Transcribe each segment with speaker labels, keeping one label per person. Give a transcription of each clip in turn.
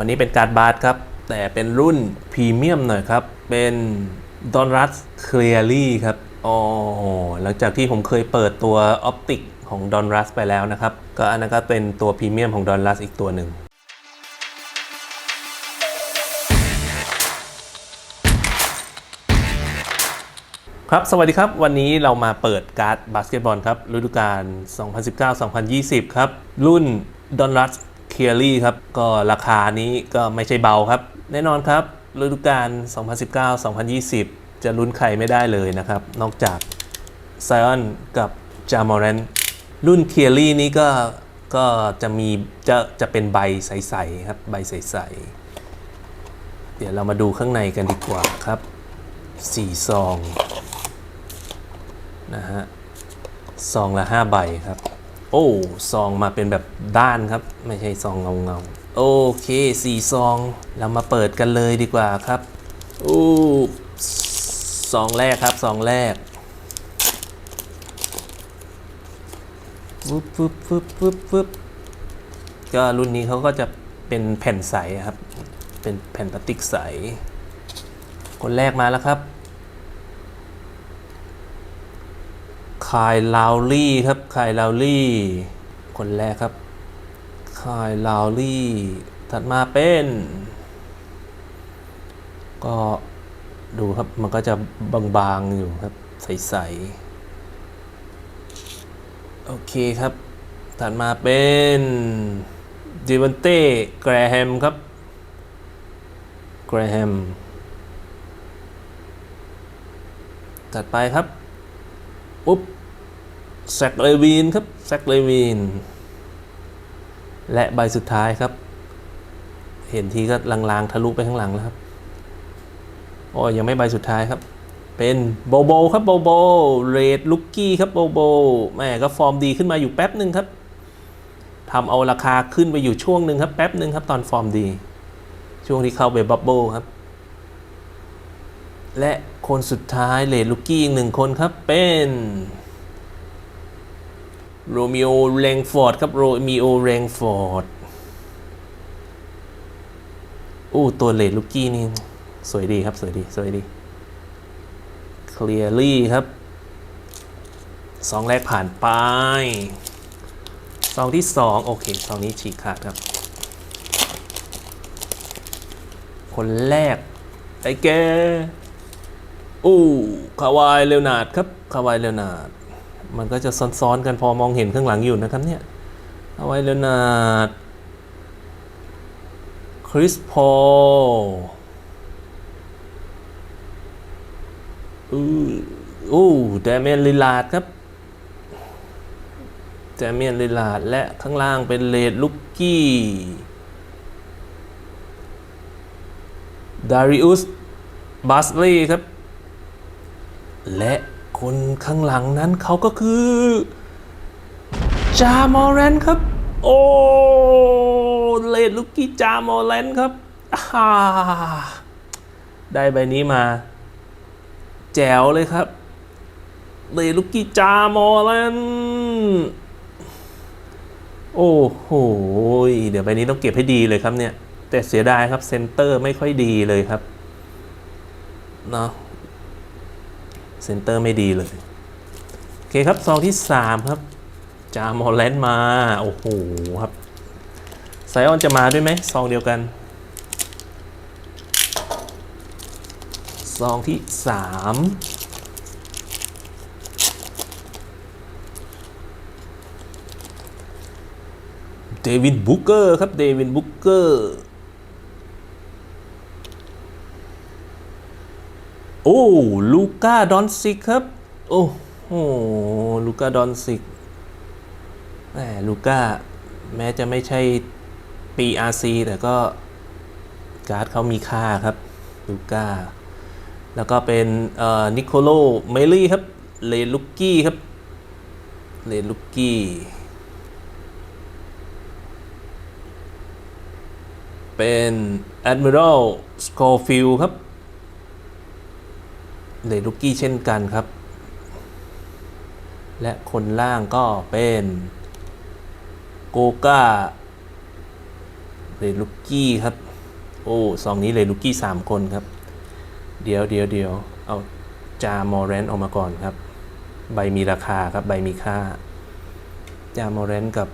Speaker 1: วันนี้เป็นการ์ดบาสครับ แต่เป็นรุ่นพรีเมียมหน่อยครับ เป็นดอนรัสเคลียรี่ครับอ๋อหลังจากที่ผมเคยเปิดตัวออปติกของดอนรัสไปแล้วนะครับ ก็อันนั้นก็เป็นตัวพรีเมียมของดอนรัสอีกตัวหนึ่งครับ สวัสดีครับ วันนี้เรามาเปิดการ์ดบาสเกตบอลครับ ฤดูกาล 2019-2020 ครับ รุ่น d o n r u s k e a r y ครับ ก็ราคานี้ก็ไม่ใช่เบาครับ แน่นอนครับฤดูกาล 2019-2020 จะลุ้นใครไม่ได้เลยนะครับ นอกจากไซออนกับจามอรันรุ่น k e a r y นี้ก็ก็จะมีจะจะเป็นใบใสๆครับใบใสๆเดี๋ยวเรามาดูข้างในกันดีกว่าครับสี่ซองนะฮะซองละ5ใบครับ โอ้ซองมาเป็นแบบด้านครับ ไม่ใช่ซองเงาเงาๆโอเคสี่ซอง เรามาเปิดกันเลยดีกว่าครับโอ้ซองแรกครับซองแรกฟึบฟึบฟึบฟึบฟึบก็รุ่นนี้เขาก็จะเป็นแผ่นใสครับ เป็นแผ่นพลาสติกใส คนแรกมาแล้วครับ คายลาวลี่ครับคายลาวลี่ คนแรกครับคายลาวลี่ ถัดมาเป็น ก็ดูครับมันก็จะบางๆอยู่ครับ ใสๆ โอเคครับ ถัดมาเป็นดิวันเต้แกรแฮมครับ แกรแฮมถัดไปครับ ปุ๊บ แซกเลวีนครับแซกเลวีน และใบสุดท้ายครับ เห็นทีก็ลางๆทะลุไปข้างหลังแล้วครับโอ้ยังไม่ใบสุดท้ายครับ เป็นโบโบครับโบโบเรดลุกกี้ครับโบโบแม่ก็ฟอร์มดีขึ้นมาอยู่แป๊บหนึ่งครับทำเอาราคาขึ้นไปอยู่ช่วงหนึ่งครับแป๊บหนึ่งครับตอนฟอร์มดี ช่วงที่เข้าไปบับเบิลครับ และคนสุดท้ายเลดลูกกี้อีกหนึ่งคนครับเป็น โรมิโอเรงฟอร์ดครับโรมิโอเรงฟอร์ดโอ้ตัวเลดลูกกี้นี่ สวยดีครับ สวยดี สวยดี clearly ครับสองแรกผ่านไปซองที่สองโอเคซองนี้ฉีกขาดครับ คนแรกไอ้แกอู้คาวายเลวนาดครับ คาวายเลวนาด มันก็จะซ้อนๆกันพอมองเห็นข้างหลังอยู่นะครับเนี่ยคาไวายเลนาดคริสพอลอู้อู้เดเมียนลิลาดครับเดเมียนลิลาดและข้างล่างเป็นเลดลุกกี้ดาริอุสบาสลีครับ และ คนข้างหลังนั้นเขาก็คือจามอรันครับ โอ้เลดลุกกี้จามอรันครับาได้ใบนี้มา แจ๋วเลยครับเลดลุกกี้จามอรันโอ้โห เดี๋ยวใบนี้ต้องเก็บให้ดีเลยครับเนี่ย แต่เสียดายครับเซนเตอร์ไม่ค่อยดีเลยครับ เนาะ เซนเตอร์ไม่ดีเลย โอเคครับ ซองที่ 3 ครับ จามอลแลนด์มา โอ้โหครับ ไซออนจะมาด้วยไหมซองเดียวกัน ซองที่ 3เดวินบุกเกอร์ครับ เดวินบุกเกอร์ โอ้ลูก้าดอนซิกครับ โอ้โหลูก้าดอนซิกแหมลูก้าแม้จะไม่ใช่ปี RC แต่ก็การ์ดเขามีค่าครับลูก้าแล้วก็เป็นเอ่อนิโคโลเมลี่ครับ เลนลุกกี้ครับ เลนลุกกี้เป็น Admiral Schofield ครับ เลดลูกกี้เช่นกันครับ และคนล่างก็เป็นโกก้าเลดลูกกี้ครับ โอ้ซองนี้เลยลูกกี้สามคนครับ เดี๋ยวเดี๋ยวเดี๋ยวเอาจามอร์แรนออกมาก่อนครับ ใบมีราคาครับ ใบมีค่า จามอร์แรนกับ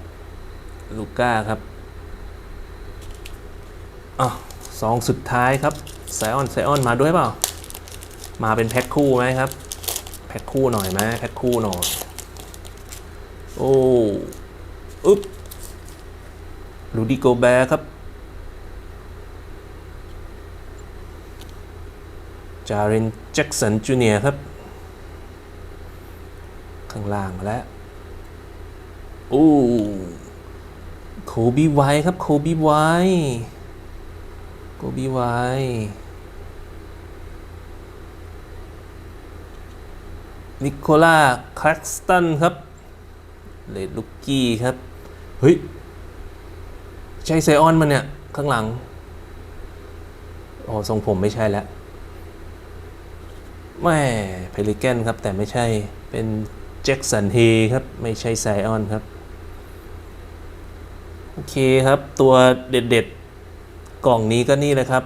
Speaker 1: ลูก้าครับอะซองสุดท้ายครับไซออนไซออนมาด้วยเปล่า มาเป็นแพ็คคู่ไหมครับ แพ็คคู่หน่อยไหมแพ็คคู่หน่อย โอ้อึ๊บลูดิโกแบร์ครับ จารินแจ็กสันจูเนียครับ ข้างล่างและโอ้โคบีไวครับ โคบีไวโคบีไว นิโคล่าคลักสตันครับเลดลูกกี้ครับ เฮ้ย ใช่ไซออนมันเนี่ย ข้างหลัง อ๋อ ทรงผมไม่ใช่แล้วแม่เพลิแกนครับ แต่ไม่ใช่เป็นแจ็คสันเฮครับ ไม่ใช่ไซออนครับ โอเคครับ ตัวเด็ดๆ กล่องนี้ก็นี่เลยครับ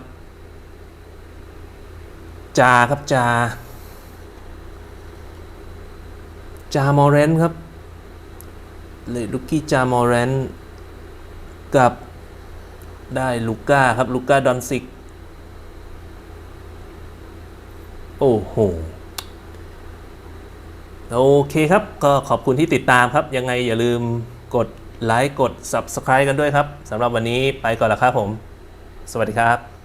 Speaker 1: จาครับจา จามอร์เรนครับเลยลูกกี้จามอร์เรนกับได้ลูก้าครับ ลูก้าดอนซิก โอ้โห โอเคครับ ก็ขอบคุณที่ติดตามครับ ยังไงอย่าลืมกดไลค์ กด Subscribe กันด้วยครับสำหรับวันนี้ไปก่อนละครับผม สวัสดีครับ